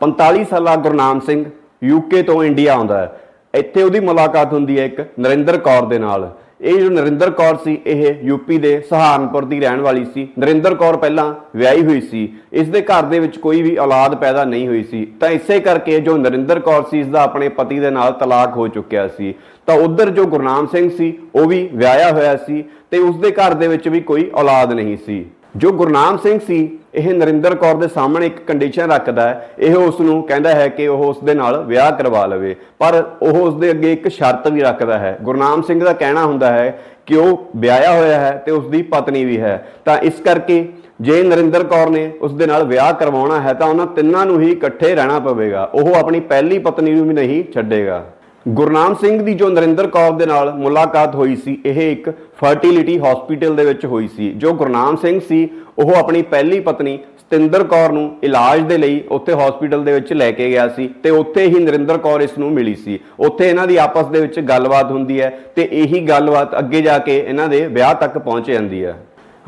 45 ਸਾਲਾ ਗੁਰਨਾਮ ਸਿੰਘ ਯੂਕੇ ਤੋਂ ਇੰਡੀਆ ਆਉਂਦਾ ਹੈ। ਇੱਥੇ ਉਹਦੀ ਮੁਲਾਕਾਤ ਹੁੰਦੀ ਹੈ ਇੱਕ ਨਰਿੰਦਰ ਕੌਰ ਦੇ ਨਾਲ। ਇਹ ਜੋ ਨਰਿੰਦਰ ਕੌਰ ਸੀ, ਇਹ ਯੂਪੀ ਦੇ ਸਹਾਰਨਪੁਰ ਦੀ ਰਹਿਣ ਵਾਲੀ ਸੀ। ਨਰਿੰਦਰ ਕੌਰ ਪਹਿਲਾਂ ਵਿਆਹੀ ਹੋਈ ਸੀ। ਇਸ ਦੇ ਘਰ ਦੇ ਵਿੱਚ ਕੋਈ ਵੀ ਔਲਾਦ ਪੈਦਾ ਨਹੀਂ ਹੋਈ ਸੀ। ਤਾਂ ਇਸੇ ਕਰਕੇ ਜੋ ਨਰਿੰਦਰ ਕੌਰ ਸੀ, ਇਸ ਦਾ ਆਪਣੇ ਪਤੀ ਦੇ ਨਾਲ ਤਲਾਕ ਹੋ ਚੁੱਕਿਆ ਸੀ। ਤਾਂ ਉਧਰ ਜੋ ਗੁਰਨਾਮ ਸਿੰਘ ਸੀ, ਉਹ ਵੀ ਵਿਆਹਿਆ ਹੋਇਆ ਸੀ ਤੇ ਉਸ ਦੇ ਘਰ ਦੇ ਵਿੱਚ ਵੀ ਕੋਈ ਔਲਾਦ ਨਹੀਂ ਸੀ। ਜੋ ਗੁਰਨਾਮ ਸਿੰਘ ਸੀ, ਇਹ ਨਰਿੰਦਰ ਕੌਰ ਦੇ ਸਾਹਮਣੇ ਇੱਕ ਕੰਡੀਸ਼ਨ ਰੱਖਦਾ ਹੈ। ਇਹ ਉਸ ਨੂੰ ਕਹਿੰਦਾ ਹੈ ਕਿ ਉਹ ਉਸ ਦੇ ਨਾਲ ਵਿਆਹ ਕਰਵਾ ਲਵੇ। ਪਰ ਉਹ ਉਸ ਦੇ ਅੱਗੇ ਇੱਕ ਸ਼ਰਤ ਵੀ ਰੱਖਦਾ ਹੈ। ਗੁਰਨਾਮ ਸਿੰਘ ਦਾ ਕਹਿਣਾ ਹੁੰਦਾ ਹੈ ਕਿ ਉਹ ਵਿਆਹਿਆ ਹੋਇਆ ਹੈ ਤੇ ਉਸ ਦੀ ਪਤਨੀ ਵੀ ਹੈ। ਤਾਂ ਇਸ ਕਰਕੇ ਜੇ ਨਰਿੰਦਰ ਕੌਰ ਨੇ ਉਸ ਦੇ ਨਾਲ ਵਿਆਹ ਕਰਵਾਉਣਾ ਹੈ ਤਾਂ ਉਹਨਾਂ ਤਿੰਨਾਂ ਨੂੰ ਹੀ ਇਕੱਠੇ ਰਹਿਣਾ ਪਵੇਗਾ। ਉਹ ਆਪਣੀ ਪਹਿਲੀ ਪਤਨੀ ਨੂੰ ਵੀ ਨਹੀਂ ਛੱਡੇਗਾ। ਗੁਰਨਾਮ ਸਿੰਘ ਦੀ ਜੋ ਨਰਿੰਦਰ ਕੌਰ ਦੇ ਨਾਲ ਮੁਲਾਕਾਤ ਹੋਈ ਸੀ, ਇਹ ਇੱਕ ਫਰਟੀਲਿਟੀ ਹਸਪੀਟਲ ਦੇ ਵਿੱਚ ਹੋਈ ਸੀ। ਜੋ ਗੁਰਨਾਮ ਸਿੰਘ ਸੀ, ਉਹ ਆਪਣੀ ਪਹਿਲੀ ਪਤਨੀ ਸਤਿੰਦਰ ਕੌਰ ਨੂੰ ਇਲਾਜ ਦੇ ਲਈ ਉੱਥੇ ਹਸਪੀਟਲ ਦੇ ਵਿੱਚ ਲੈ ਕੇ ਗਿਆ ਸੀ ਤੇ ਉੱਥੇ ਹੀ ਨਰਿੰਦਰ ਕੌਰ ਇਸ ਨੂੰ ਮਿਲੀ ਸੀ। ਉੱਥੇ ਇਹਨਾਂ ਦੀ ਆਪਸ ਦੇ ਵਿੱਚ ਗੱਲਬਾਤ ਹੁੰਦੀ ਹੈ ਤੇ ਇਹੀ ਗੱਲਬਾਤ ਅੱਗੇ ਜਾ ਕੇ ਇਹਨਾਂ ਦੇ ਵਿਆਹ ਤੱਕ ਪਹੁੰਚ ਜਾਂਦੀ ਹੈ।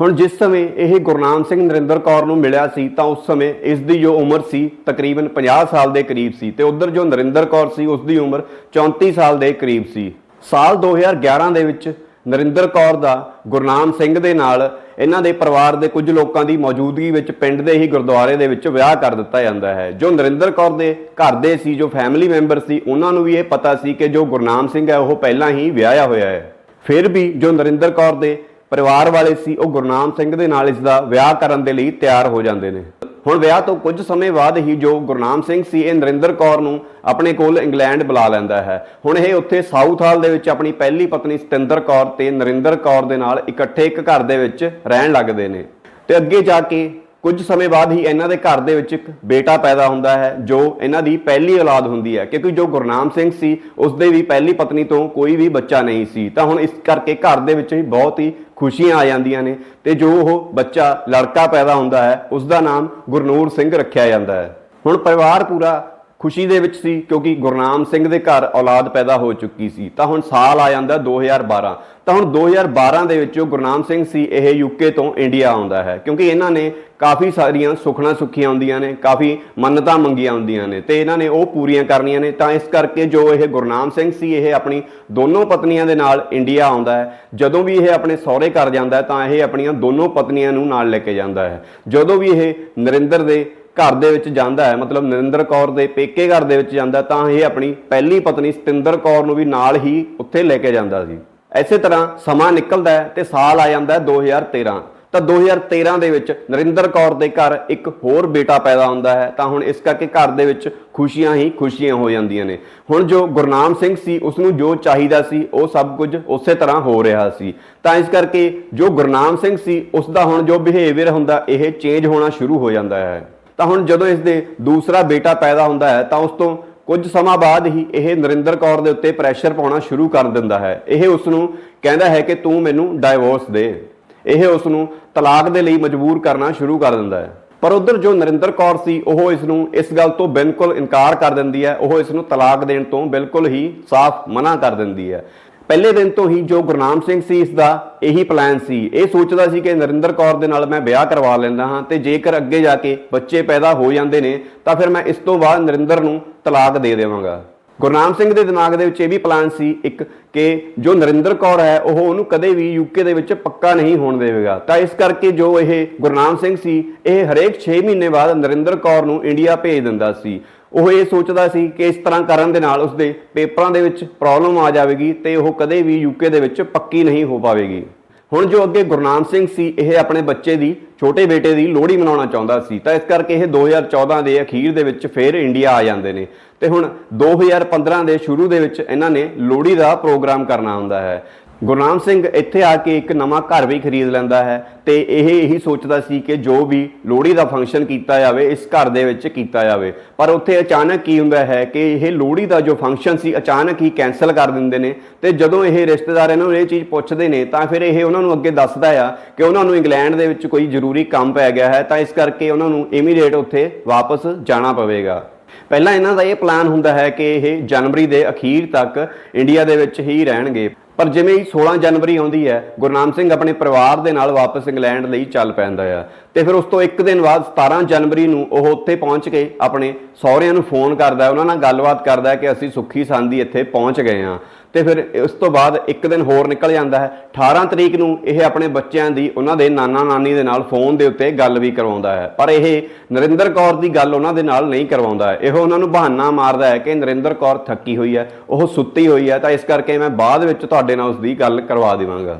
ਹੁਣ ਜਿਸ ਸਮੇਂ ਇਹ ਗੁਰਨਾਮ ਸਿੰਘ ਨਰਿੰਦਰ ਕੌਰ ਨੂੰ ਮਿਲਿਆ ਸੀ, ਤਾਂ ਉਸ ਸਮੇਂ ਇਸ ਦੀ ਜੋ ਉਮਰ ਸੀ ਤਕਰੀਬਨ 50 ਸਾਲ ਦੇ ਕਰੀਬ ਸੀ ਤੇ ਉਧਰ ਜੋ ਨਰਿੰਦਰ ਕੌਰ ਸੀ, ਉਸ ਦੀ ਉਮਰ 34 ਸਾਲ ਦੇ ਕਰੀਬ ਸੀ। ਸਾਲ 2011 ਦੇ ਵਿੱਚ ਨਰਿੰਦਰ ਕੌਰ ਦਾ ਗੁਰਨਾਮ ਸਿੰਘ ਦੇ ਨਾਲ ਇਹਨਾਂ ਦੇ ਪਰਿਵਾਰ ਦੇ ਕੁਝ ਲੋਕਾਂ ਦੀ ਮੌਜੂਦਗੀ ਵਿੱਚ ਪਿੰਡ ਦੇ ਹੀ ਗੁਰਦੁਆਰੇ ਦੇ ਵਿੱਚ ਵਿਆਹ ਕਰ ਦਿੱਤਾ ਜਾਂਦਾ ਹੈ। ਜੋ ਨਰਿੰਦਰ ਕੌਰ ਦੇ ਘਰ ਦੇ ਸੀ, ਜੋ ਫੈਮਿਲੀ ਮੈਂਬਰ ਸੀ, ਉਹਨਾਂ ਨੂੰ ਵੀ ਇਹ ਪਤਾ ਸੀ ਕਿ ਜੋ ਗੁਰਨਾਮ ਸਿੰਘ ਹੈ, ਉਹ ਪਹਿਲਾਂ ਹੀ ਵਿਆਹਿਆ ਹੋਇਆ ਹੈ। ਫਿਰ ਵੀ ਜੋ ਨਰਿੰਦਰ ਕੌਰ ਦੇ ਪਰਿਵਾਰ ਵਾਲੇ ਸੀ, ਉਹ ਗੁਰਨਾਮ ਸਿੰਘ ਦੇ ਨਾਲ ਇਸ ਦਾ ਵਿਆਹ ਕਰਨ ਦੇ ਲਈ ਤਿਆਰ ਹੋ ਜਾਂਦੇ ਨੇ। ਹੁਣ ਵਿਆਹ ਤੋਂ ਕੁਝ ਸਮੇਂ ਬਾਅਦ ਹੀ ਜੋ ਗੁਰਨਾਮ ਸਿੰਘ ਸੀ, ਇਹ ਨਰਿੰਦਰ ਕੌਰ ਨੂੰ ਆਪਣੇ ਕੋਲ ਇੰਗਲੈਂਡ ਬੁਲਾ ਲੈਂਦਾ ਹੈ। ਹੁਣ ਇਹ ਉੱਥੇ ਸਾਊਥ ਹਾਲ ਦੇ ਵਿੱਚ ਆਪਣੀ ਪਹਿਲੀ ਪਤਨੀ ਸਤਿੰਦਰ ਕੌਰ ਤੇ ਨਰਿੰਦਰ ਕੌਰ ਦੇ ਨਾਲ ਇਕੱਠੇ ਇੱਕ ਘਰ ਦੇ ਵਿੱਚ ਰਹਿਣ ਲੱਗਦੇ ਨੇ। ਤੇ ਅੱਗੇ ਜਾ ਕੇ ਕੁਝ ਸਮੇਂ ਬਾਅਦ ਹੀ ਇਹਨਾਂ ਦੇ ਘਰ ਦੇ ਵਿੱਚ ਇੱਕ ਬੇਟਾ ਪੈਦਾ ਹੁੰਦਾ ਹੈ, ਜੋ ਇਹਨਾਂ ਦੀ ਪਹਿਲੀ ਔਲਾਦ ਹੁੰਦੀ ਹੈ, ਕਿਉਂਕਿ ਜੋ ਗੁਰਨਾਮ ਸਿੰਘ ਸੀ ਉਸ ਦੇ ਵੀ ਪਹਿਲੀ ਪਤਨੀ ਤੋਂ ਕੋਈ ਵੀ ਬੱਚਾ ਨਹੀਂ ਸੀ। ਤਾਂ ਹੁਣ ਇਸ ਕਰਕੇ ਘਰ ਦੇ ਵਿੱਚ ਹੀ ਬਹੁਤ ਹੀ ਖੁਸ਼ੀਆਂ ਆ ਜਾਂਦੀਆਂ ਨੇ ਤੇ ਜੋ ਉਹ ਬੱਚਾ, ਲੜਕਾ ਪੈਦਾ ਹੁੰਦਾ ਹੈ ਉਸ ਦਾ ਨਾਮ ਗੁਰਨੂਰ ਸਿੰਘ ਰੱਖਿਆ ਜਾਂਦਾ ਹੈ। ਹੁਣ ਪਰਿਵਾਰ ਪੂਰਾ ਖੁਸ਼ੀ ਦੇ ਵਿੱਚ ਸੀ ਕਿਉਂਕਿ ਗੁਰਨਾਮ ਸਿੰਘ ਦੇ ਘਰ ਔਲਾਦ ਪੈਦਾ ਹੋ ਚੁੱਕੀ ਸੀ। ਤਾਂ ਹੁਣ ਸਾਲ ਆ ਜਾਂਦਾ 2012 ਤਾਂ ਹੁਣ 2012 ਦੇ ਵਿੱਚ ਗੁਰਨਾਮ ਸਿੰਘ ਸੀ, ਇਹ ਯੂਕੇ ਤੋਂ ਇੰਡੀਆ ਆਉਂਦਾ ਹੈ। ਕਿਉਂਕਿ ਇਹਨਾਂ ਨੇ ਕਾਫੀ ਸਾਰੀਆਂ ਸੁਖਣਾ ਸੁੱਖੀਆਂ ਹੁੰਦੀਆਂ ਨੇ, ਕਾਫੀ ਮੰਨਤਾਂ ਮੰਗੀਆਂ ਹੁੰਦੀਆਂ ਨੇ ਤੇ ਇਹਨਾਂ ਨੇ ਉਹ ਪੂਰੀਆਂ ਕਰਨੀਆਂ ਨੇ। ਤਾਂ ਇਸ ਕਰਕੇ ਜੋ ਇਹ ਗੁਰਨਾਮ ਸਿੰਘ ਸੀ, ਇਹ ਆਪਣੀ ਦੋਨੋਂ ਪਤਨੀਆਂ ਦੇ ਨਾਲ ਇੰਡੀਆ ਆਉਂਦਾ ਹੈ। ਜਦੋਂ ਵੀ ਇਹ ਆਪਣੇ ਸਹੁਰੇ ਘਰ ਜਾਂਦਾ ਤਾਂ ਇਹ ਆਪਣੀਆਂ ਦੋਨੋਂ ਪਤਨੀਆਂ ਨੂੰ ਨਾਲ ਲੈ ਕੇ ਜਾਂਦਾ ਹੈ। ਜਦੋਂ ਵੀ ਇਹ ਨਰਿੰਦਰ ਦੇ ਘਰ ਦੇ ਵਿੱਚ ਜਾਂਦਾ ਹੈ, ਮਤਲਬ ਨਰਿੰਦਰ ਕੌਰ ਦੇ ਪੇਕੇ ਘਰ ਦੇ ਵਿੱਚ ਜਾਂਦਾ ਤਾਂ ਇਹ ਆਪਣੀ ਪਹਿਲੀ ਪਤਨੀ ਸਤਿੰਦਰ ਕੌਰ ਨੂੰ ਵੀ ਨਾਲ ਹੀ ਉੱਥੇ ਲੈ ਕੇ ਜਾਂਦਾ ਸੀ। ਐਸੇ ਤਰ੍ਹਾਂ ਸਮਾਂ ਨਿਕਲਦਾ ਹੈ ਤੇ ਸਾਲ ਆ ਜਾਂਦਾ ਹੈ 2013 ਤਾਂ 2013 ਦੇ ਵਿੱਚ ਨਰਿੰਦਰ ਕੌਰ ਦੇ ਘਰ ਇੱਕ ਹੋਰ ਬੇਟਾ ਪੈਦਾ ਹੁੰਦਾ ਹੈ, ਤਾਂ ਹੁਣ ਇਸ ਕਰਕੇ ਘਰ ਦੇ ਵਿੱਚ ਖੁਸ਼ੀਆਂ ਹੀ ਖੁਸ਼ੀਆਂ ਹੋ ਜਾਂਦੀਆਂ ਨੇ। ਹੁਣ ਜੋ ਗੁਰਨਾਮ ਸਿੰਘ ਸੀ ਉਸ ਨੂੰ ਜੋ ਚਾਹੀਦਾ ਸੀ, ਉਹ ਸਭ ਕੁਝ ਉਸੇ ਤਰ੍ਹਾਂ ਹੋ ਰਿਹਾ ਸੀ। ਤਾਂ ਇਸ ਕਰਕੇ ਜੋ ਗੁਰਨਾਮ ਸਿੰਘ ਸੀ ਉਸ ਦਾ ਹੁਣ ਜੋ ਬਿਹੇਵੀਅਰ ਹੁੰਦਾ, ਇਹ ਚੇਂਜ ਹੋਣਾ ਸ਼ੁਰੂ ਹੋ ਜਾਂਦਾ ਹੈ। ਤਾਂ ਹੁਣ ਜਦੋਂ ਇਸ ਦੇ ਦੂਸਰਾ ਬੇਟਾ ਪੈਦਾ ਹੁੰਦਾ ਹੈ, ਤਾਂ ਉਸ ਤੋਂ ਕੁਝ ਸਮਾਂ ਬਾਅਦ ਹੀ ਇਹ ਨਰਿੰਦਰ ਕੌਰ ਦੇ ਉੱਤੇ ਪ੍ਰੈਸ਼ਰ ਪਾਉਣਾ ਸ਼ੁਰੂ ਕਰ ਦਿੰਦਾ ਹੈ। ਇਹ ਉਸ ਨੂੰ ਕਹਿੰਦਾ ਹੈ ਕਿ ਤੂੰ ਮੈਨੂੰ ਡਾਈਵੋਰਸ ਦੇ। ਇਹ ਉਸ ਨੂੰ ਤਲਾਕ ਦੇ ਲਈ ਮਜਬੂਰ ਕਰਨਾ ਸ਼ੁਰੂ ਕਰ ਦਿੰਦਾ ਹੈ। ਪਰ ਉਧਰ ਜੋ ਨਰਿੰਦਰ ਕੌਰ ਸੀ, ਉਹ ਇਸ ਨੂੰ ਇਸ ਗੱਲ ਤੋਂ ਬਿਲਕੁਲ ਇਨਕਾਰ ਕਰ ਦਿੰਦੀ ਹੈ। ਉਹ ਇਸ ਨੂੰ ਤਲਾਕ ਦੇਣ ਤੋਂ ਬਿਲਕੁਲ ਹੀ ਸਾਫ਼ ਮਨਾ ਕਰ ਦਿੰਦੀ ਹੈ। ਪਹਿਲੇ ਦਿਨ ਤੋਂ ਹੀ ਜੋ ਗੁਰਨਾਮ ਸਿੰਘ ਸੀ, ਇਸ ਦਾ ਇਹੀ ਪਲਾਨ ਸੀ। ਇਹ ਸੋਚਦਾ ਸੀ ਕਿ ਨਰਿੰਦਰ ਕੌਰ ਦੇ ਨਾਲ ਮੈਂ ਵਿਆਹ ਕਰਵਾ ਲੈਂਦਾ ਹਾਂ ਤੇ ਜੇਕਰ ਅੱਗੇ ਜਾ ਕੇ ਬੱਚੇ ਪੈਦਾ ਹੋ ਜਾਂਦੇ ਨੇ, ਤਾਂ ਫਿਰ ਮੈਂ ਇਸ ਤੋਂ ਬਾਅਦ ਨਰਿੰਦਰ ਨੂੰ ਤਲਾਕ ਦੇ ਦੇਵਾਂਗਾ। ਗੁਰਨਾਮ ਸਿੰਘ ਦੇ ਦਿਮਾਗ ਦੇ ਵਿੱਚ ਇਹ ਵੀ ਪਲਾਨ ਸੀ ਇੱਕ ਕਿ ਜੋ ਨਰਿੰਦਰ ਕੌਰ ਹੈ, ਉਹ ਉਹਨੂੰ ਕਦੇ ਵੀ ਯੂਕੇ ਦੇ ਵਿੱਚ ਪੱਕਾ ਨਹੀਂ ਹੋਣ ਦੇਵੇਗਾ। ਤਾਂ ਇਸ ਕਰਕੇ ਜੋ ਇਹ ਗੁਰਨਾਮ ਸਿੰਘ ਸੀ, ਇਹ ਹਰੇਕ 6 ਮਹੀਨੇ ਬਾਅਦ ਨਰਿੰਦਰ ਕੌਰ ਨੂੰ ਇੰਡੀਆ ਭੇਜ ਦਿੰਦਾ ਸੀ। ਉਹ ਇਹ ਸੋਚਦਾ ਸੀ ਕਿ ਇਸ ਤਰ੍ਹਾਂ ਕਰਨ ਦੇ ਨਾਲ ਉਸਦੇ ਪੇਪਰਾਂ ਦੇ ਵਿੱਚ ਪ੍ਰੋਬਲਮ ਆ ਜਾਵੇਗੀ ਤੇ ਉਹ ਕਦੇ ਵੀ ਯੂਕੇ ਦੇ ਵਿੱਚ ਪੱਕੀ ਨਹੀਂ ਹੋ ਪਾਵੇਗੀ। ਹੁਣ ਜੋ ਅੱਗੇ ਗੁਰਨਾਮ ਸਿੰਘ ਸੀ, ਇਹ ਆਪਣੇ ਬੱਚੇ ਦੀ, ਛੋਟੇ ਬੇਟੇ ਦੀ ਲੋਹੜੀ ਮਨਾਉਣਾ ਚਾਹੁੰਦਾ ਸੀ, ਤਾਂ ਇਸ ਕਰਕੇ ਇਹ 2014 ਦੇ ਅਖੀਰ ਦੇ ਵਿੱਚ ਫੇਰ ਇੰਡੀਆ ਆ ਜਾਂਦੇ ਨੇ। ਤੇ ਹੁਣ 2015 ਦੇ ਸ਼ੁਰੂ ਦੇ ਵਿੱਚ ਇਹਨਾਂ ਨੇ ਲੋਹੜੀ ਦਾ ਪ੍ਰੋਗਰਾਮ ਕਰਨਾ ਹੁੰਦਾ ਹੈ। ਗੁਰਨਾਮ ਸਿੰਘ ਇੱਥੇ ਆ ਕੇ ਇੱਕ ਨਵਾਂ ਘਰ ਵੀ ਖਰੀਦ ਲੈਂਦਾ ਹੈ ਤੇ ਇਹ ਇਹੀ ਸੋਚਦਾ ਸੀ ਕਿ ਜੋ ਵੀ ਲੋਹੜੀ ਦਾ ਫੰਕਸ਼ਨ ਕੀਤਾ ਜਾਵੇ, ਇਸ ਘਰ ਦੇ ਵਿੱਚ ਕੀਤਾ ਜਾਵੇ। ਪਰ ਉੱਥੇ ਅਚਾਨਕ ਕੀ ਹੁੰਦਾ ਹੈ ਕਿ ਇਹ ਲੋਹੜੀ ਦਾ ਜੋ ਫੰਕਸ਼ਨ ਸੀ, ਅਚਾਨਕ ਹੀ ਕੈਨਸਲ ਕਰ ਦਿੰਦੇ ਨੇ ਤੇ ਜਦੋਂ ਇਹ ਰਿਸ਼ਤੇਦਾਰ ਇਹਨਾਂ ਨੂੰ ਇਹ ਚੀਜ਼ ਪੁੱਛਦੇ ਨੇ, ਤਾਂ ਫਿਰ ਇਹ ਉਹਨਾਂ ਨੂੰ ਅੱਗੇ ਦੱਸਦਾ ਆ ਕਿ ਉਹਨਾਂ ਨੂੰ ਇੰਗਲੈਂਡ ਦੇ ਵਿੱਚ ਕੋਈ ਜ਼ਰੂਰੀ ਕੰਮ ਪੈ ਗਿਆ ਹੈ, ਤਾਂ ਇਸ ਕਰਕੇ ਉਹਨਾਂ ਨੂੰ ਇਮੀਡੀਏਟ ਉੱਥੇ ਵਾਪਸ ਜਾਣਾ ਪਵੇਗਾ। ਪਹਿਲਾਂ ਇਹਨਾਂ ਦਾ ਇਹ ਪਲਾਨ ਹੁੰਦਾ ਹੈ ਕਿ ਇਹ ਜਨਵਰੀ ਦੇ ਅਖੀਰ ਤੱਕ ਇੰਡੀਆ ਦੇ ਵਿੱਚ ਹੀ ਰਹਿਣਗੇ। ਪਰ ਜਿਵੇਂ ਹੀ 16 ਜਨਵਰੀ ਆਉਂਦੀ ਹੈ ਗੁਰਨਾਮ ਸਿੰਘ ਆਪਣੇ ਪਰਿਵਾਰ ਦੇ ਨਾਲ ਵਾਪਸ ਇੰਗਲੈਂਡ ਲਈ ਚੱਲ ਪੈਂਦਾ ਆ ਤੇ ਫਿਰ ਉਸ ਤੋਂ ਇੱਕ ਦਿਨ ਬਾਅਦ 17 ਜਨਵਰੀ ਨੂੰ ਉਹ ਉੱਥੇ ਪਹੁੰਚ ਕੇ ਆਪਣੇ ਸਹੁਰਿਆਂ ਨੂੰ ਫੋਨ ਕਰਦਾ ਹੈ, ਉਹਨਾਂ ਨਾਲ ਗੱਲਬਾਤ ਕਰਦਾ ਹੈ ਕਿ ਅਸੀਂ ਸੁੱਖੀ ਸੰਦੀ ਇੱਥੇ ਪਹੁੰਚ ਗਏ ਹਾਂ। ਤੇ ਫਿਰ ਉਸ ਤੋਂ ਬਾਅਦ ਇੱਕ ਦਿਨ ਹੋਰ ਨਿਕਲ ਜਾਂਦਾ ਹੈ। 18 ਤਰੀਕ ਨੂੰ ਇਹ ਆਪਣੇ ਬੱਚਿਆਂ ਦੀ, ਉਹਨਾਂ ਦੇ ਨਾਨਾ ਨਾਨੀ ਦੇ ਨਾਲ ਫੋਨ ਦੇ ਉੱਤੇ ਗੱਲ ਵੀ ਕਰਵਾਉਂਦਾ ਹੈ। ਪਰ ਇਹ ਨਰਿੰਦਰ ਕੌਰ ਦੀ ਗੱਲ ਉਹਨਾਂ ਦੇ ਨਾਲ ਨਹੀਂ ਕਰਵਾਉਂਦਾ ਇਹ ਉਹਨਾਂ ਨੂੰ ਬਹਾਨਾ ਮਾਰਦਾ ਹੈ ਕਿ ਨਰਿੰਦਰ ਕੌਰ ਥੱਕੀ ਹੋਈ ਹੈ, ਉਹ ਸੁੱਤੀ ਹੋਈ ਹੈ, ਤਾਂ ਇਸ ਕਰਕੇ ਮੈਂ ਬਾਅਦ ਵਿੱਚ ਤੁਹਾਡੇ ਨਾਲ ਉਸ ਦੀ ਗੱਲ ਕਰਵਾ ਦੇਵਾਂਗਾ।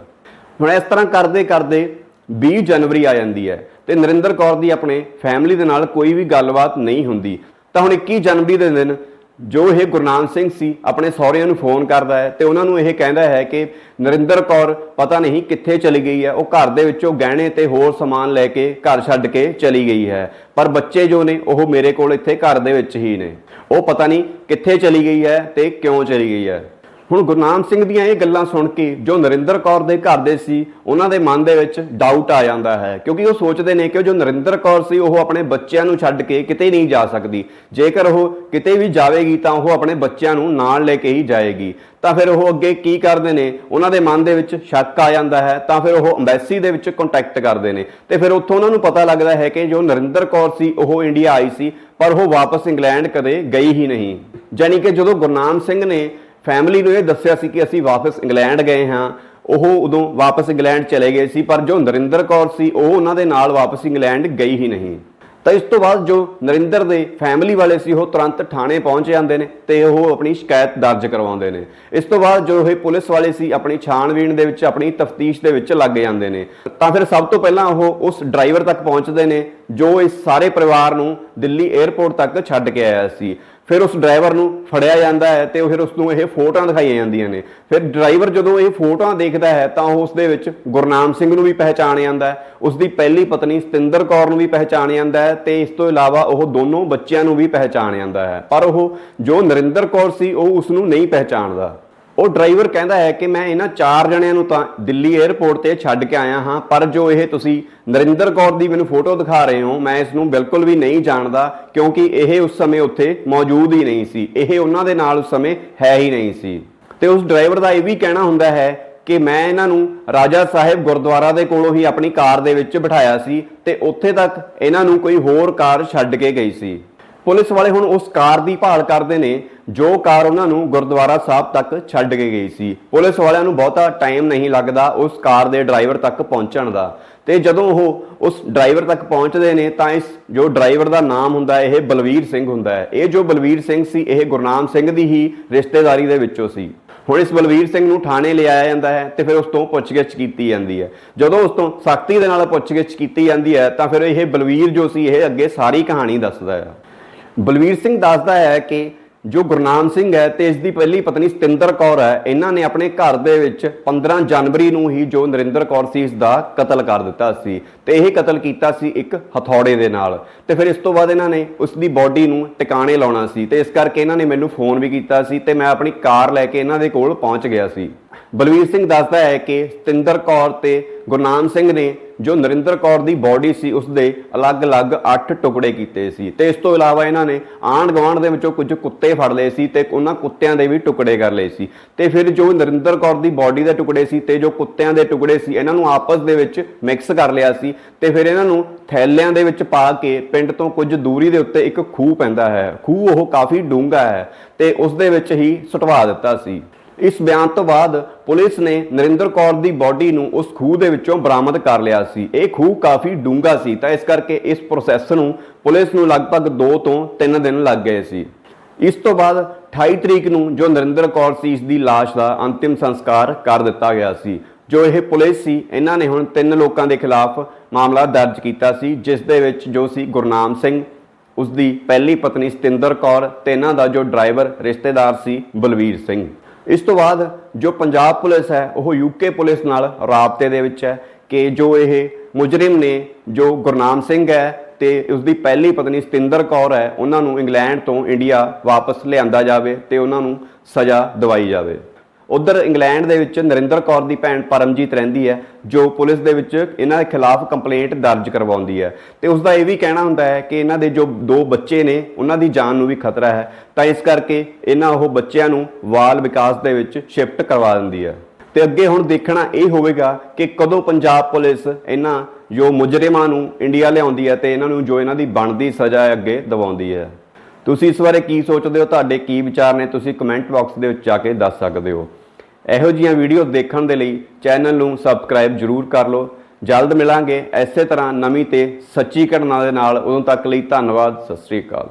ਹੁਣ ਇਸ ਤਰ੍ਹਾਂ ਕਰਦੇ ਕਰਦੇ 20 ਜਨਵਰੀ ਆ ਜਾਂਦੀ ਹੈ ਤੇ ਨਰਿੰਦਰ ਕੌਰ ਦੀ ਆਪਣੇ ਫੈਮਿਲੀ ਦੇ ਨਾਲ ਕੋਈ ਵੀ ਗੱਲਬਾਤ ਨਹੀਂ ਹੁੰਦੀ। ਤਾਂ ਹੁਣ 21 ਜਨਵਰੀ ਦੇ ਦਿਨ ਜੋ ਇਹ ਗੁਰਨਾਮ ਸਿੰਘ ਸੀ, ਆਪਣੇ ਸਹੁਰਿਆਂ ਨੂੰ ਫੋਨ ਕਰਦਾ ਹੈ ਤੇ ਉਹਨਾਂ ਨੂੰ ਇਹ ਕਹਿੰਦਾ ਹੈ ਕਿ ਨਰਿੰਦਰ ਕੌਰ ਪਤਾ ਨਹੀਂ ਕਿੱਥੇ ਚਲੀ ਗਈ ਹੈ, ਉਹ ਘਰ ਦੇ ਵਿੱਚੋਂ ਗਹਿਣੇ ਤੇ ਹੋਰ ਸਮਾਨ ਲੈ ਕੇ ਘਰ ਛੱਡ ਕੇ ਚਲੀ ਗਈ ਹੈ। ਪਰ ਬੱਚੇ ਜੋ ਨੇ, ਉਹ ਮੇਰੇ ਕੋਲ ਇੱਥੇ ਘਰ ਦੇ ਵਿੱਚ ਹੀ ਨੇ। ਉਹ ਪਤਾ ਨਹੀਂ ਕਿੱਥੇ ਚਲੀ ਗਈ ਹੈ ਤੇ ਕਿਉਂ ਚਲੀ ਗਈ ਹੈ। ਹੁਣ ਗੁਰਨਾਮ ਸਿੰਘ ਦੀਆਂ ਇਹ ਗੱਲਾਂ ਸੁਣ ਕੇ ਜੋ ਨਰਿੰਦਰ ਕੌਰ ਦੇ ਘਰ ਦੇ ਸੀ, ਉਹਨਾਂ ਦੇ ਮਨ ਦੇ ਵਿੱਚ ਡਾਊਟ ਆ ਜਾਂਦਾ ਹੈ। ਕਿਉਂਕਿ ਉਹ ਸੋਚਦੇ ਨੇ ਕਿ ਜੋ ਨਰਿੰਦਰ ਕੌਰ ਸੀ, ਉਹ ਆਪਣੇ ਬੱਚਿਆਂ ਨੂੰ ਛੱਡ ਕੇ ਕਿਤੇ ਨਹੀਂ ਜਾ ਸਕਦੀ। ਜੇਕਰ ਉਹ ਕਿਤੇ ਵੀ ਜਾਵੇਗੀ ਤਾਂ ਉਹ ਆਪਣੇ ਬੱਚਿਆਂ ਨੂੰ ਨਾਲ ਲੈ ਕੇ ਹੀ ਜਾਏਗੀ। ਤਾਂ ਫਿਰ ਉਹ ਅੱਗੇ ਕੀ ਕਰਦੇ ਨੇ? ਉਹਨਾਂ ਦੇ ਮਨ ਦੇ ਵਿੱਚ ਸ਼ੱਕ ਆ ਜਾਂਦਾ ਹੈ, ਤਾਂ ਫਿਰ ਉਹ ਅੰਬੈਸੀ ਦੇ ਵਿੱਚ ਕੰਟੈਕਟ ਕਰਦੇ ਨੇ। ਤੇ ਫਿਰ ਉੱਥੋਂ ਉਹਨਾਂ ਨੂੰ ਪਤਾ ਲੱਗਦਾ ਹੈ ਕਿ ਜੋ ਨਰਿੰਦਰ ਕੌਰ ਸੀ, ਉਹ ਇੰਡੀਆ ਆਈ ਸੀ, ਪਰ ਉਹ ਵਾਪਸ ਇੰਗਲੈਂਡ ਕਦੇ ਗਈ ਹੀ ਨਹੀਂ। ਯਾਨੀ ਕਿ ਜਦੋਂ ਗੁਰਨਾਮ ਸਿੰਘ ਨੇ ਫੈਮਿਲੀ ਨੂੰ ਇਹ ਦੱਸਿਆ ਸੀ ਕਿ ਅਸੀਂ ਵਾਪਸ ਇੰਗਲੈਂਡ ਗਏ ਹਾਂ। ਉਹ ਉਦੋਂ ਵਾਪਸ ਇੰਗਲੈਂਡ ਚਲੇ ਗਏ ਸੀ, ਪਰ ਜੋ ਨਰਿੰਦਰ ਕੌਰ ਸੀ, ਉਹ ਉਹਨਾਂ ਦੇ ਨਾਲ ਵਾਪਸ ਇੰਗਲੈਂਡ ਗਈ ਹੀ ਨਹੀਂ। ਤਾਂ ਇਸ ਤੋਂ ਬਾਅਦ ਜੋ ਨਰਿੰਦਰ ਦੇ ਫੈਮਿਲੀ ਵਾਲੇ ਸੀ, ਉਹ ਤੁਰੰਤ ਥਾਣੇ ਪਹੁੰਚ ਜਾਂਦੇ ਨੇ ਤੇ ਉਹ ਆਪਣੀ ਸ਼ਿਕਾਇਤ ਦਰਜ ਕਰਵਾਉਂਦੇ ਨੇ। ਇਸ ਤੋਂ ਬਾਅਦ ਜੋ ਇਹ ਪੁਲਿਸ ਵਾਲੇ ਸੀ, ਆਪਣੀ ਛਾਣਬੀਣ ਦੇ ਵਿੱਚ, ਆਪਣੀ ਤਫਤੀਸ਼ ਦੇ ਵਿੱਚ ਲੱਗ ਜਾਂਦੇ ਨੇ। ਤਾਂ ਫਿਰ ਸਭ ਤੋਂ ਪਹਿਲਾਂ ਉਹ ਉਸ ਡਰਾਈਵਰ ਤੱਕ ਪਹੁੰਚਦੇ ਨੇ, ਜੋ ਇਸ ਸਾਰੇ ਪਰਿਵਾਰ ਨੂੰ ਦਿੱਲੀ 에ਅਰਪੋਰਟ ਤੱਕ ਛੱਡ ਕੇ ਆਇਆ ਸੀ। ਫਿਰ ਉਸ ਡਰਾਈਵਰ ਨੂੰ ਫੜਿਆ ਜਾਂਦਾ ਹੈ ਤੇ ਉਹ ਫਿਰ ਉਸ ਨੂੰ ਇਹ ਫੋਟੋਆਂ ਦਿਖਾਈਆਂ ਜਾਂਦੀਆਂ ਨੇ। ਫਿਰ ਡਰਾਈਵਰ ਜਦੋਂ ਇਹ ਫੋਟੋਆਂ ਦੇਖਦਾ ਹੈ ਤਾਂ ਉਹ ਉਸ ਦੇ ਵਿੱਚ ਗੁਰਨਾਮ ਸਿੰਘ ਨੂੰ ਵੀ ਪਹਿਚਾਣ ਜਾਂਦਾ ਹੈ, ਉਸ ਦੀ ਪਹਿਲੀ ਪਤਨੀ ਸਤਿੰਦਰ ਕੌਰ ਨੂੰ ਵੀ ਪਹਿਚਾਣ ਜਾਂਦਾ ਹੈ ਤੇ ਇਸ ਤੋਂ ਇਲਾਵਾ ਉਹ ਦੋਨੋਂ ਬੱਚਿਆਂ ਨੂੰ ਵੀ ਪਹਿਚਾਣ ਜਾਂਦਾ ਹੈ। ਪਰ ਉਹ ਜੋ ਨਰਿੰਦਰ ਕੌਰ ਸੀ, ਉਹ ਉਸ ਨੂੰ ਨਹੀਂ ਪਹਿਚਾਣਦਾ। ਉਹ ਡਰਾਈਵਰ ਕਹਿੰਦਾ ਹੈ ਕਿ ਮੈਂ ਇਹਨਾਂ ਚਾਰ ਜਣਿਆਂ ਨੂੰ ਤਾਂ ਦਿੱਲੀ 에ਅਰਪੋਰਟ ਤੇ ਛੱਡ ਕੇ ਆਇਆ ਹਾਂ, ਪਰ ਜੋ ਇਹ ਤੁਸੀਂ ਨਰਿੰਦਰ ਕੌਰ ਦੀ ਮੈਨੂੰ ਫੋਟੋ ਦਿਖਾ ਰਹੇ ਹੋ, ਮੈਂ ਇਸ ਨੂੰ ਬਿਲਕੁਲ ਵੀ ਨਹੀਂ ਜਾਣਦਾ, ਕਿਉਂਕਿ ਇਹ ਉਸ ਸਮੇਂ ਉੱਥੇ ਮੌਜੂਦ ਹੀ ਨਹੀਂ ਸੀ। ਇਹ ਉਹਨਾਂ ਦੇ ਨਾਲ ਉਸ ਸਮੇਂ ਹੈ ਹੀ ਨਹੀਂ ਸੀ। ਤੇ ਉਸ ਡਰਾਈਵਰ ਦਾ ਇਹ ਵੀ ਕਹਿਣਾ ਹੁੰਦਾ ਹੈ ਕਿ ਮੈਂ ਇਹਨਾਂ ਨੂੰ ਰਾਜਾ ਸਾਹਿਬ ਗੁਰਦੁਆਰਾ ਦੇ ਕੋਲੋਂ ਹੀ ਆਪਣੀ ਕਾਰ ਦੇ ਵਿੱਚ ਬਿਠਾਇਆ ਸੀ ਤੇ ਉੱਥੇ ਤੱਕ ਇਹਨਾਂ ਨੂੰ ਕੋਈ ਹੋਰ ਕਾਰ ਛੱਡ ਕੇ ਗਈ ਸੀ। ਪੁਲਿਸ ਵਾਲੇ ਹੁਣ ਉਸ ਕਾਰ ਦੀ ਭਾਲ ਕਰਦੇ ਨੇ, ਜੋ ਕਾਰ ਉਹਨਾਂ ਨੂੰ ਗੁਰਦੁਆਰਾ ਸਾਹਿਬ ਤੱਕ ਛੱਡ ਕੇ ਗਈ ਸੀ। ਪੁਲਿਸ ਵਾਲਿਆਂ ਨੂੰ ਬਹੁਤਾ ਟਾਈਮ ਨਹੀਂ ਲੱਗਦਾ ਉਸ ਕਾਰ ਦੇ ਡਰਾਈਵਰ ਤੱਕ ਪਹੁੰਚਣ ਦਾ। ਤੇ ਜਦੋਂ ਉਹ ਉਸ ਡਰਾਈਵਰ ਤੱਕ ਪਹੁੰਚਦੇ ਨੇ, ਤਾਂ ਇਸ ਜੋ ਡਰਾਈਵਰ ਦਾ ਨਾਮ ਹੁੰਦਾ ਇਹ ਬਲਵੀਰ ਸਿੰਘ ਹੁੰਦਾ ਹੈ। ਇਹ ਜੋ ਬਲਵੀਰ ਸਿੰਘ ਸੀ, ਇਹ ਗੁਰਨਾਮ ਸਿੰਘ ਦੀ ਹੀ ਰਿਸ਼ਤੇਦਾਰੀ ਦੇ ਵਿੱਚੋਂ ਸੀ। ਹੁਣ ਇਸ ਬਲਵੀਰ ਸਿੰਘ ਨੂੰ ਥਾਣੇ ਲਿਆਇਆ ਜਾਂਦਾ ਹੈ ਤੇ ਫਿਰ ਉਸ ਤੋਂ ਪੁੱਛਗਿੱਛ ਕੀਤੀ ਜਾਂਦੀ ਹੈ। ਜਦੋਂ ਉਸ ਤੋਂ ਸਖਤੀ ਦੇ ਨਾਲ ਪੁੱਛਗਿੱਛ ਕੀਤੀ ਜਾਂਦੀ ਹੈ, ਤਾਂ ਫਿਰ ਇਹ ਬਲਵੀਰ ਜੋ ਸੀ, ਇਹ ਅੱਗੇ ਸਾਰੀ ਕਹਾਣੀ ਦੱਸਦਾ ਹੈ। ਬਲਵੀਰ ਸਿੰਘ ਦੱਸਦਾ ਹੈ ਕਿ ਜੋ ਗੁਰਨਾਮ ਸਿੰਘ ਹੈ ਤੇ ਇਸ ਦੀ ਪਹਿਲੀ ਪਤਨੀ ਸਤਿੰਦਰ ਕੌਰ ਹੈ, ਇਹਨਾਂ ਨੇ ਆਪਣੇ ਘਰ ਦੇ ਵਿੱਚ 15 ਜਨਵਰੀ ਨੂੰ ਹੀ ਜੋ ਨਰਿੰਦਰ ਕੌਰ ਸੀ ਇਸ ਦਾ ਕਤਲ ਕਰ ਦਿੱਤਾ ਸੀ ਤੇ ਇਹ ਕਤਲ ਕੀਤਾ ਸੀ ਇੱਕ ਹਥੌੜੇ ਦੇ ਨਾਲ ਤੇ ਫਿਰ ਇਸ ਤੋਂ ਬਾਅਦ ਇਹਨਾਂ ਨੇ ਉਸ ਦੀ ਬਾਡੀ ਨੂੰ ਟਿਕਾਣੇ ਲਾਉਣਾ ਸੀ ਤੇ ਇਸ ਕਰਕੇ ਇਹਨਾਂ ਨੇ ਮੈਨੂੰ ਫੋਨ ਵੀ ਕੀਤਾ ਸੀ ਤੇ ਮੈਂ ਆਪਣੀ ਕਾਰ ਲੈ ਕੇ ਇਹਨਾਂ ਦੇ ਕੋਲ ਪਹੁੰਚ ਗਿਆ ਸੀ। ਬਲਵੀਰ ਸਿੰਘ ਦੱਸਦਾ ਹੈ ਕਿ ਸਤਿੰਦਰ ਕੌਰ ਤੇ ਗੁਰਨਾਮ ਸਿੰਘ ਨੇ ਜੋ ਨਰਿੰਦਰ ਕੌਰ ਦੀ ਬਾਡੀ ਸੀ ਉਸ ਦੇ ਅਲੱਗ-ਅਲੱਗ 8 ਟੁਕੜੇ ਕੀਤੇ ਸੀ ਤੇ ਇਸ ਤੋਂ ਇਲਾਵਾ ਇਹਨਾਂ ਨੇ ਆਂਢ ਗੁਆਂਢ ਦੇ ਵਿੱਚੋਂ ਕੁਝ ਕੁੱਤੇ ਫੜ ਲਏ ਸੀ ਤੇ ਉਹਨਾਂ ਕੁੱਤਿਆਂ ਦੇ ਵੀ ਟੁਕੜੇ ਕਰ ਲਏ ਸੀ। ਤੇ ਫਿਰ ਜੋ ਨਰਿੰਦਰ ਕੌਰ ਦੀ ਬਾਡੀ ਦੇ ਟੁਕੜੇ ਸੀ ਤੇ ਜੋ ਕੁੱਤਿਆਂ ਦੇ ਟੁਕੜੇ ਸੀ, ਇਹਨਾਂ ਨੂੰ ਆਪਸ ਦੇ ਵਿੱਚ ਮਿਕਸ ਕਰ ਲਿਆ ਸੀ ਤੇ ਫਿਰ ਇਹਨਾਂ ਨੂੰ ਥੈਲਿਆਂ ਦੇ ਵਿੱਚ ਪਾ ਕੇ ਪਿੰਡ ਤੋਂ ਕੁਝ ਦੂਰੀ ਦੇ ਉੱਤੇ ਇੱਕ ਖੂਹ ਪੈਂਦਾ ਹੈ। ਖੂਹ ਉਹ ਕਾਫੀ ਡੂੰਘਾ ਹੈ ਤੇ ਉਸ ਦੇ ਵਿੱਚ ਹੀ ਸੁਟਵਾ ਦਿੱਤਾ ਸੀ। ਇਸ ਬਿਆਨ ਤੋਂ ਬਾਅਦ ਪੁਲਿਸ ਨੇ ਨਰਿੰਦਰ ਕੌਰ ਦੀ ਬਾਡੀ ਨੂੰ ਉਸ ਖੂਹ ਦੇ ਵਿੱਚੋਂ ਬਰਾਮਦ ਕਰ ਲਿਆ ਸੀ। ਇਹ ਖੂਹ ਕਾਫੀ ਡੂੰਘਾ ਸੀ ਤਾਂ ਇਸ ਕਰਕੇ ਇਸ ਪ੍ਰੋਸੈਸ ਨੂੰ ਪੁਲਿਸ ਨੂੰ ਲਗਭਗ 2 ਤੋਂ 3 ਦਿਨ ਲੱਗ ਗਏ ਸੀ। ਇਸ ਤੋਂ ਬਾਅਦ 28 ਤਰੀਕ ਨੂੰ ਜੋ ਨਰਿੰਦਰ ਕੌਰ ਸੀ, ਇਸ ਦੀ ਲਾਸ਼ ਦਾ ਅੰਤਿਮ ਸੰਸਕਾਰ ਕਰ ਦਿੱਤਾ ਗਿਆ ਸੀ, ਜੋ ਇਹ ਪੁਲਿਸ ਸੀ, ਇਹਨਾਂ ਨੇ ਹੁਣ ਤਿੰਨ ਲੋਕਾਂ ਦੇ ਖਿਲਾਫ ਮਾਮਲਾ ਦਰਜ ਕੀਤਾ ਸੀ, ਜਿਸ ਦੇ ਵਿੱਚ ਜੋ ਸੀ ਗੁਰਨਾਮ ਸਿੰਘ, ਉਸ ਦੀ ਪਹਿਲੀ ਪਤਨੀ ਸਤਿੰਦਰ ਕੌਰ ਤੇ ਇਹਨਾਂ ਦਾ ਜੋ ਡਰਾਈਵਰ, ਰਿਸ਼ਤੇਦਾਰ ਸੀ ਬਲਵੀਰ ਸਿੰਘ। ਇਸ ਤੋਂ ਬਾਅਦ ਜੋ ਪੰਜਾਬ ਪੁਲਿਸ ਹੈ, ਉਹ ਯੂਕੇ ਪੁਲਿਸ ਨਾਲ ਰਾਬਤੇ ਦੇ ਵਿੱਚ ਹੈ ਕਿ ਜੋ ਇਹ ਮੁਜਰਮ ਨੇ, ਜੋ ਗੁਰਨਾਮ ਸਿੰਘ ਹੈ ਤੇ ਉਸ ਦੀ ਪਹਿਲੀ ਪਤਨੀ ਸਤਿੰਦਰ ਕੌਰ ਹੈ, ਉਹਨਾਂ ਨੂੰ ਇੰਗਲੈਂਡ ਤੋਂ ਇੰਡੀਆ ਵਾਪਸ ਲਿਆਂਦਾ ਜਾਵੇ ਤੇ ਉਹਨਾਂ ਨੂੰ ਸਜ਼ਾ ਦਿਵਾਈ ਜਾਵੇ। ਉਧਰ ਇੰਗਲੈਂਡ ਦੇ ਵਿੱਚ ਨਰਿੰਦਰ ਕੌਰ ਦੀ ਭੈਣ ਪਰਮਜੀਤ ਰਹਿੰਦੀ ਹੈ, ਜੋ ਪੁਲਿਸ ਦੇ ਵਿੱਚ ਇਹਨਾਂ ਦੇ ਖਿਲਾਫ ਕੰਪਲੇਂਟ ਦਰਜ ਕਰਵਾਉਂਦੀ ਹੈ। ਤੇ ਉਸ ਦਾ ਇਹ ਵੀ ਕਹਿਣਾ ਹੁੰਦਾ ਹੈ ਕਿ ਇਹਨਾਂ ਦੇ ਜੋ ਦੋ ਬੱਚੇ ਨੇ, ਉਹਨਾਂ ਦੀ ਜਾਨ ਨੂੰ ਵੀ ਖਤਰਾ ਹੈ। ਤਾਂ ਇਸ ਕਰਕੇ ਇਹਨਾਂ ਉਹ ਬੱਚਿਆਂ ਨੂੰ ਵਾਲ ਵਿਕਾਸ ਦੇ ਵਿੱਚ ਸ਼ਿਫਟ ਕਰਵਾ ਦਿੰਦੀ ਹੈ। ਤੇ ਅੱਗੇ ਹੁਣ ਦੇਖਣਾ ਇਹ ਹੋਵੇਗਾ ਕਿ ਕਦੋਂ ਪੰਜਾਬ ਪੁਲਿਸ ਇਹਨਾਂ ਜੋ ਮੁਜਰਮਾਂ ਨੂੰ ਇੰਡੀਆ ਲਿਆਉਂਦੀ ਹੈ ਤੇ ਇਹਨਾਂ ਨੂੰ ਜੋ ਇਹਨਾਂ ਦੀ ਬਣਦੀ ਸਜ਼ਾ ਹੈ ਅੱਗੇ ਦਿਵਾਉਂਦੀ ਹੈ। ਤੁਸੀਂ ਇਸ ਬਾਰੇ ਕੀ ਸੋਚਦੇ ਹੋ? ਤੁਹਾਡੇ ਕੀ ਵਿਚਾਰ ਨੇ? ਤੁਸੀਂ ਕਮੈਂਟ ਬਾਕਸ ਦੇ ਵਿੱਚ ਜਾ ਕੇ ਦੱਸ ਸਕਦੇ ਹੋ। ਇਹੋ ਜਿਹੀਆਂ ਵੀਡੀਓ ਦੇਖਣ ਦੇ ਲਈ ਚੈਨਲ ਨੂੰ ਸਬਸਕ੍ਰਾਈਬ ਜਰੂਰ ਕਰ ਲਓ। ਜਲਦ ਮਿਲਾਂਗੇ। ਐਸੇ ਤਰ੍ਹਾਂ ਨਵੀਂ ਤੇ ਸੱਚੀ ਘਟਨਾ ਦੇ ਨਾਲ ਉਦੋਂ ਤੱਕ ਲਈ ਧੰਨਵਾਦ। ਸਤਿ ਸ੍ਰੀ ਅਕਾਲ।